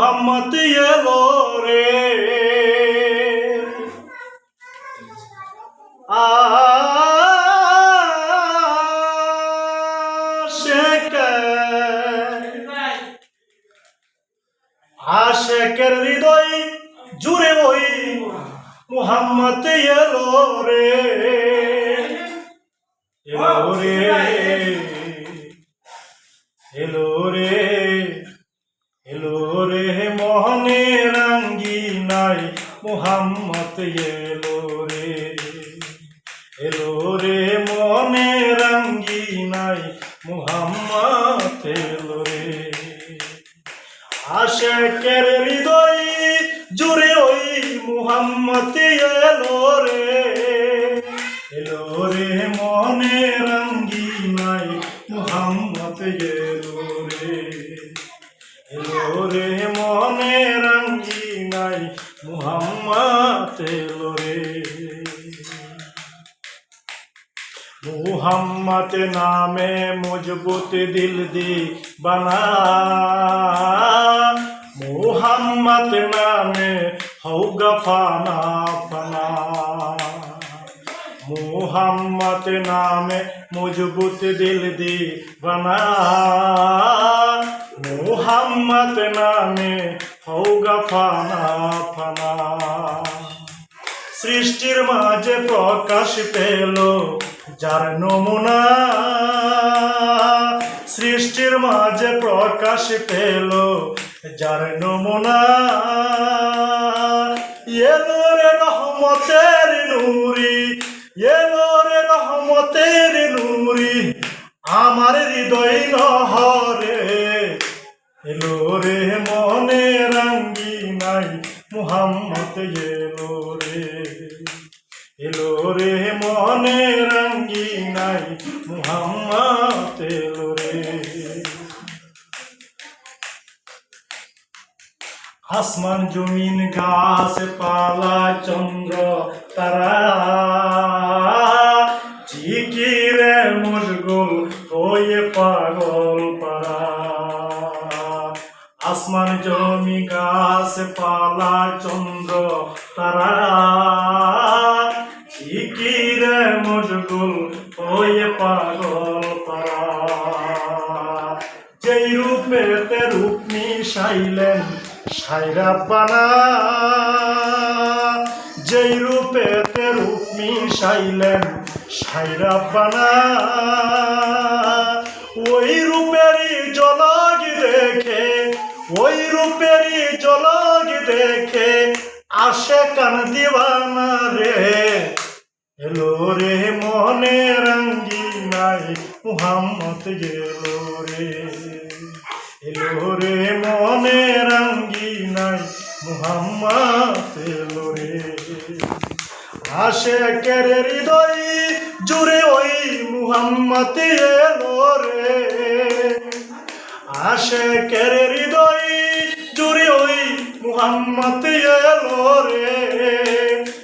মুহাম্মদ এলো রে। আশেক আশেকের হৃদয় জুড়ে ওই মুহাম্মদ এলো রে। এলো রে এলো রে এলো রে মোহনে রঙ্গি নাই, মুহাম্মদ এলো রে। এলো রে মনে রঙ্গি নাই, মুহাম্মদ এলো রে। আশেকের হৃদয় জুড়ে ওই মুহাম্মদ এলো রে। এলো রে মনে নাই মুহাম্মদ এলো রে। মুহাম্মদ নামে মজবুত দিল দি বানা মুহাম্মদ নামে হৌগা ফানা ফানা। মুহাম্মদ নামে মজবুত দিল দি বানা মুহাম্মদ নামে হৌগা ফানা ফানা। সৃষ্টির মাঝে প্রকাশ পেল যার নমুনা। সৃষ্টির মাঝে প্রকাশ পেল যার নমুনা। এলো রে রহমতের নুরি এলো রে রহমতের নুরি, আমার হৃদয় নহরে। এলো রে মনে রঙ্গি নাই মুহাম্মদ এলো রে মনে রঙ্গি নাই মুহাম্মদ এলো রে আসমান জমিন গাছ, পালা চন্দ্র তারা হয়ে পাগল পারা আসমান জমি, গাছ, পালা, চন্দ্র, তারা। জিকিরে মশগুল হয়ে পাগল পারা যেই রূপেতে রূপ মিশাইলেন, সাইরা বানা যেই রূপেতে রূপ মিশাইলেন সাইরা বানা, ওই রূপেরই জলগ দেখে, ওই রূপেরই জলগ দেখে আসে কান দিবানা রে। এলো রে মনে রঙ্গি নাই মুহাম্মদ এলো রে। এলো রে মনে রঙ্গি নাই মুহাম্মদ এলো রে। আশেকের হৃদয় জুড়ে ওই মুহাম্মদ এলো রে। আশেকের হৃদয় জুড়ে ওই মুহাম্মদ এলো রে।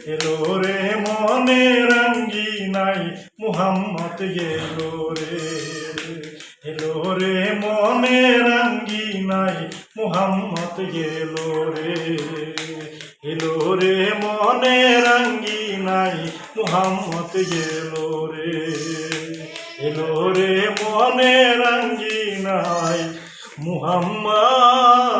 এলো রে মনে রঙ্গি নাই মুহাম্মদ এলো রে। এলো রে মনে রঙ্গি নাই মুহাম্মদ এলো রে। এলো রে মনে রঙ্গি নাই মুহাম্মদ গেলো রে। এলো রে মনে রঙ্গি নাই মুহাম্মদ